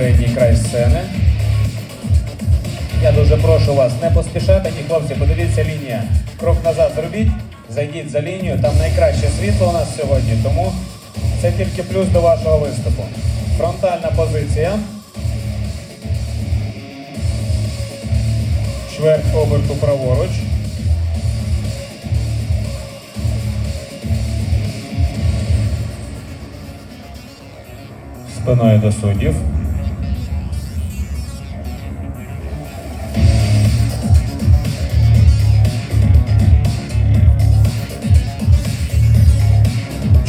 передній край сцени. Я дуже прошу вас не поспішати. Ні, хлопці, подивіться лінія. Крок назад зробіть, зайдіть за лінію. Там найкраще світло у нас сьогодні, тому це тільки плюс до вашого виступу. Фронтальна позиція. Чверть оберту праворуч. Спиною до суддів.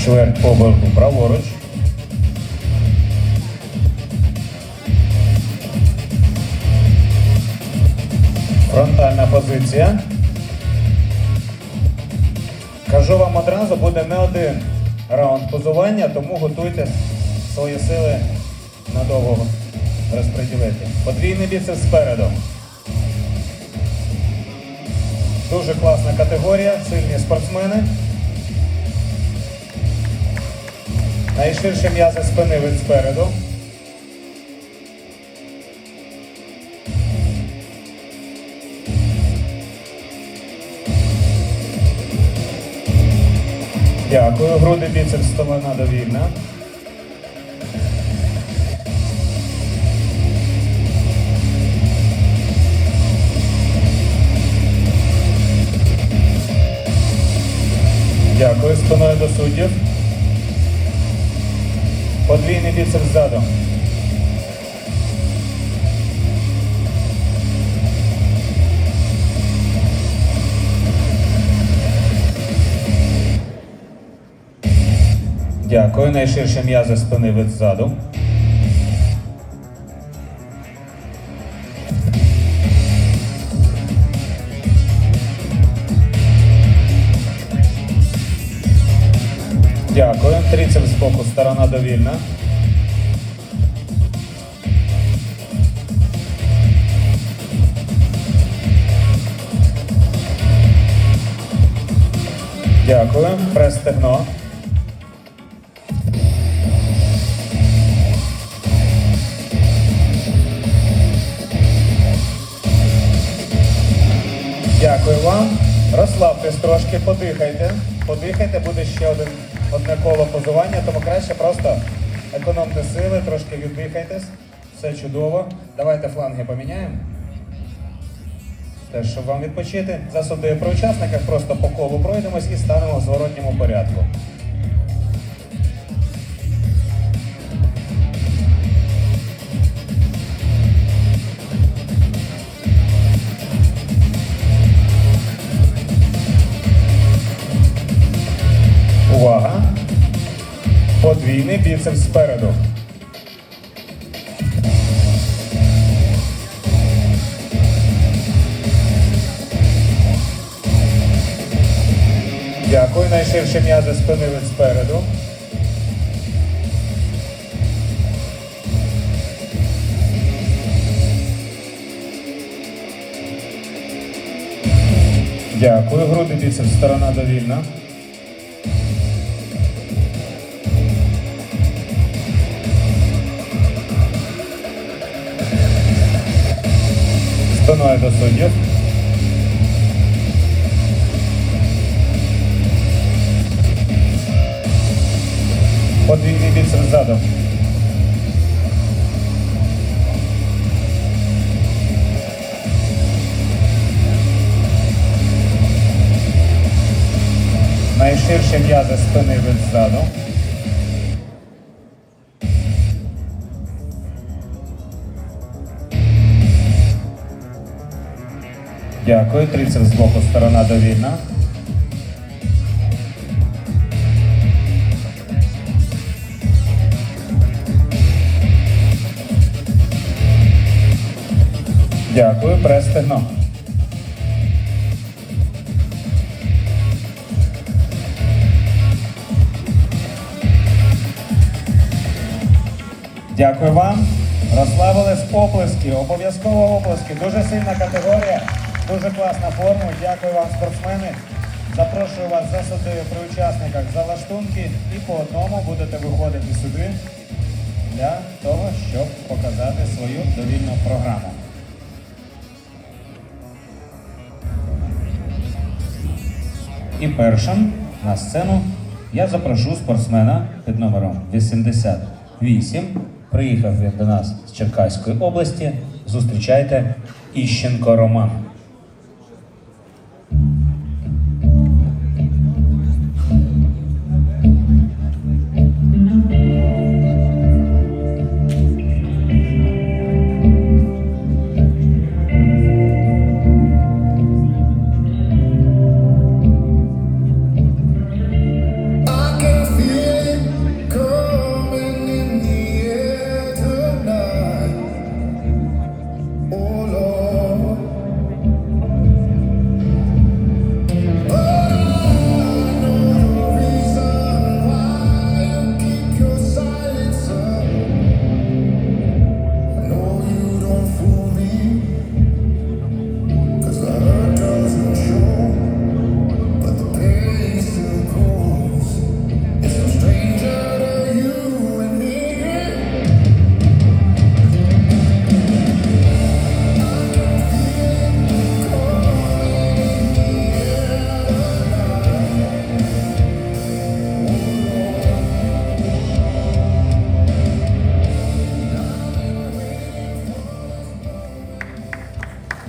Чверть оберту праворуч. Фронтальна позиція. Кажу вам одразу, буде не один раунд позування, тому готуйте свої сили надовго розподілити. Подвійний біцепс спереду. Дуже класна категорія, сильні спортсмени. Найширші м'язи спини від спереду. Дякую. Груди біцепс столена довільна. Дякую. Спиною до суддів. Подвійний біцепс ззаду. Дякую. Найширше м'язи спини від ззаду. Дякую. Трицеп з боку, сторона довільна. Дякую. Прес стегно. Дякую вам. Розслабтесь трошки, подихайте. Подихайте, буде ще один, одне коло позування, тому краще просто економте сили, трошки віддихайтесь. Все чудово. Давайте фланги поміняємо. Теж, щоб вам відпочити. засуди при учасниках, просто по колу пройдемось і станемо в зворотньому порядку. Біцепс спереду. Дякую. Найширше м'язи спини від спереду. Дякую. Груди біцепс сторона довільна. До суддів. Подвійний біцепс ззаду. Найширші м'язи спини від ззаду. Дякую. Трицеп з боку, сторона довільна. Дякую. Прес стегно. Дякую вам. Розслабились оплески, обов'язково оплески. Дуже сильна категорія, дуже класна форма. Дякую вам, спортсмени. Запрошую вас засади при учасниках за лаштунки і по одному будете виходити сюди. для того, щоб показати свою довільну програму. І першим на сцену я запрошу спортсмена під номером 88. Приїхав він до нас з Черкаської області. Зустрічайте Іщенко Роман.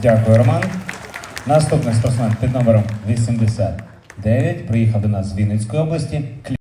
Дякую, Роман. Наступний спортсмен під номером 89 приїхав до нас з Вінницької області.